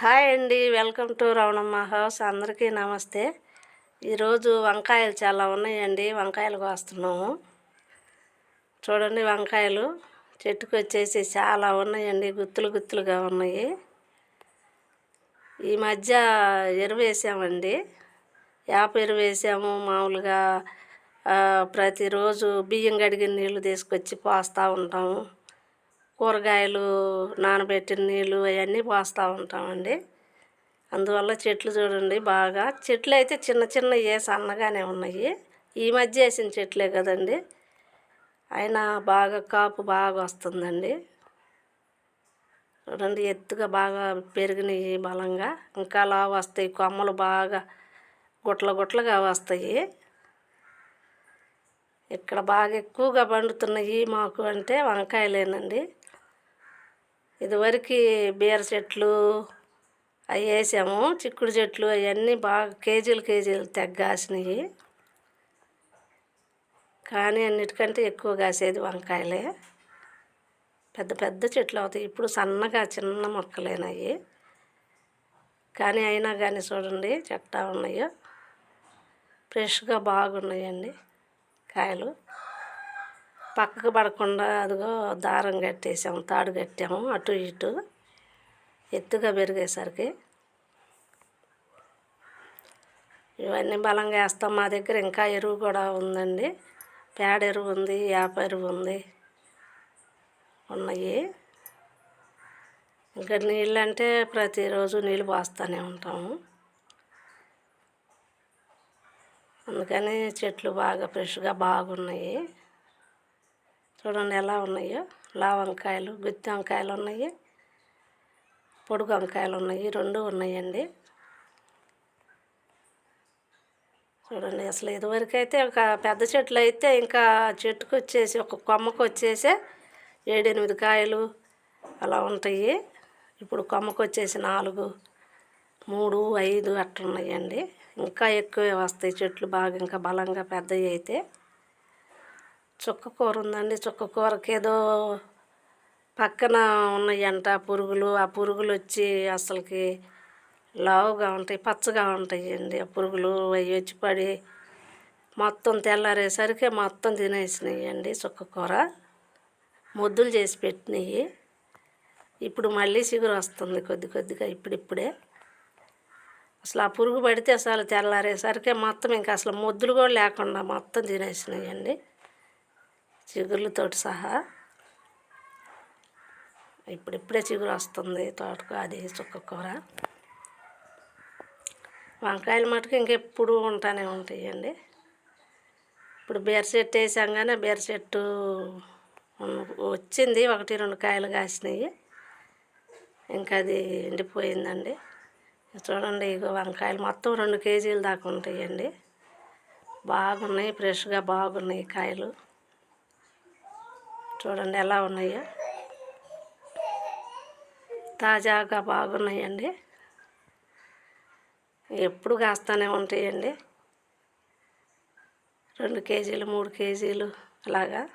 Hi అండి. Welcome to Ravanamma house. అందరికీ నమస్తే. ఈరోజు వంకాయలు చాలా ఉన్నాయండి. వంకాయలు కోస్తున్నాము. చూడండి వంకాయలు. చెట్టుకు వచ్చేసి చాలా ఉన్నాయండి. గుత్తులు గుత్తులుగా ఉన్నాయి. ఈ మధ్య ఎరువు వేసామండి. వేప ఎరువు వేసాము. మామూలుగా ప్రతిరోజు బియ్యం కడిగిన నీళ్ళు తీసుకొచ్చి పోస్తూ ఉంటాము. కూరగాయలు నానబెట్టిన నీళ్ళు అవన్నీ పోస్తూ ఉంటామండి. అందువల్ల చెట్లు చూడండి బాగా. చెట్లు అయితే చిన్న చిన్నవి సన్నగానే ఉన్నాయి. ఈ మధ్య వేసిన చెట్లే కదండి. అయినా బాగా కాపు బాగా వస్తుందండి. చూడండి ఎత్తుగా బాగా పెరిగినాయి బలంగా. ఇంకా అలా వస్తాయి. కొమ్మలు బాగా గుట్ల గుట్లగా వస్తాయి. ఇక్కడ బాగా ఎక్కువగా పండుతున్నాయి మాకు అంటే వంకాయలేనండి. ఇదివరకు బీర చెట్లు అవి వేసాము చిక్కుడు చెట్లు అవన్నీ బాగా కేజీలు కేజీలు తెగ్గాసినాయి. కానీ అన్నిటికంటే ఎక్కువ కాసేది వంకాయలే. పెద్ద పెద్ద చెట్లు అవుతాయి. ఇప్పుడు సన్నగా చిన్న మొక్కలేనాయి. కానీ అయినా కానీ చూడండి చెట్టా ఉన్నాయో. ఫ్రెష్గా బాగున్నాయండి కాయలు. పక్కకు పడకుండా అదిగో దారం కట్టేసాము తాడు కట్టాము అటు ఇటు ఎత్తుగా పెరిగేసరికి ఇవన్నీ బలంగా వేస్తాం. మా దగ్గర ఇంకా ఎరువు కూడా ఉందండి. పేడ ఎరువు ఉంది వేప ఎరువు ఉంది. ఉన్నాయి. ఇంకా నీళ్ళు అంటే ప్రతిరోజు నీళ్ళు పోస్తూనే ఉంటాము. అందుకని చెట్లు బాగా ఫ్రెష్గా బాగున్నాయి. చూడండి ఎలా ఉన్నాయో. లావంకాయలు గుత్తి వంకాయలు ఉన్నాయి. పొడుగు వంకాయలు ఉన్నాయి. రెండు ఉన్నాయండి. చూడండి అసలు ఇదివరకు అయితే ఒక పెద్ద చెట్లు అయితే ఇంకా చెట్టుకు వచ్చేసి ఒక కొమ్మకు వచ్చేసి ఏడెనిమిది కాయలు అలా ఉంటాయి. ఇప్పుడు కొమ్మకు వచ్చేసి నాలుగు మూడు ఐదు అట్లున్నాయండి. ఇంకా ఎక్కువే వస్తాయి చెట్లు బాగా ఇంకా బలంగా పెద్దవి అయితే. చుక్క కూర ఉందండి. చుక్క కూరకి ఏదో పక్కన ఉన్నాయంట పురుగులు. ఆ పురుగులు వచ్చి అసలుకి లావుగా ఉంటాయి పచ్చగా ఉంటాయి అండి ఆ పురుగులు అవి వచ్చి పడి మొత్తం తెల్లారేసరికి మొత్తం తినేసినాయి అండి చుక్క కూర. ముద్దులు చేసి పెట్టినాయి. ఇప్పుడు మళ్ళీ చిగురు వస్తుంది కొద్ది కొద్దిగా ఇప్పుడిప్పుడే. అసలు ఆ పురుగు పడితే అసలు తెల్లారేసరికి మొత్తం ఇంకా అసలు ముద్దులు కూడా లేకుండా మొత్తం తినేసినాయండి. చిగుర్లతోటి సహా ఇప్పుడిప్పుడే చిగురు వస్తుంది తోటకు అది చుక్క కూర. వంకాయలు మటుకు ఇంకెప్పుడు ఉంటానే ఉంటాయండి. ఇప్పుడు బీర చెట్టు వేసాం కానీ బీర చెట్టు వచ్చింది ఒకటి రెండు కాయలు కాసినాయి. ఇంకా అది ఎండిపోయిందండి. చూడండి ఇగో వంకాయలు మొత్తం రెండు కేజీలు దాకా ఉంటాయండి. బాగున్నాయి ఫ్రెష్గా బాగున్నాయి కాయలు. చూడండి ఎలా ఉన్నాయో. తాజాగా బాగున్నాయండి. ఎప్పుడు కాస్తూనే ఉంటాయండి. రెండు కేజీలు మూడు కేజీలు అలాగా.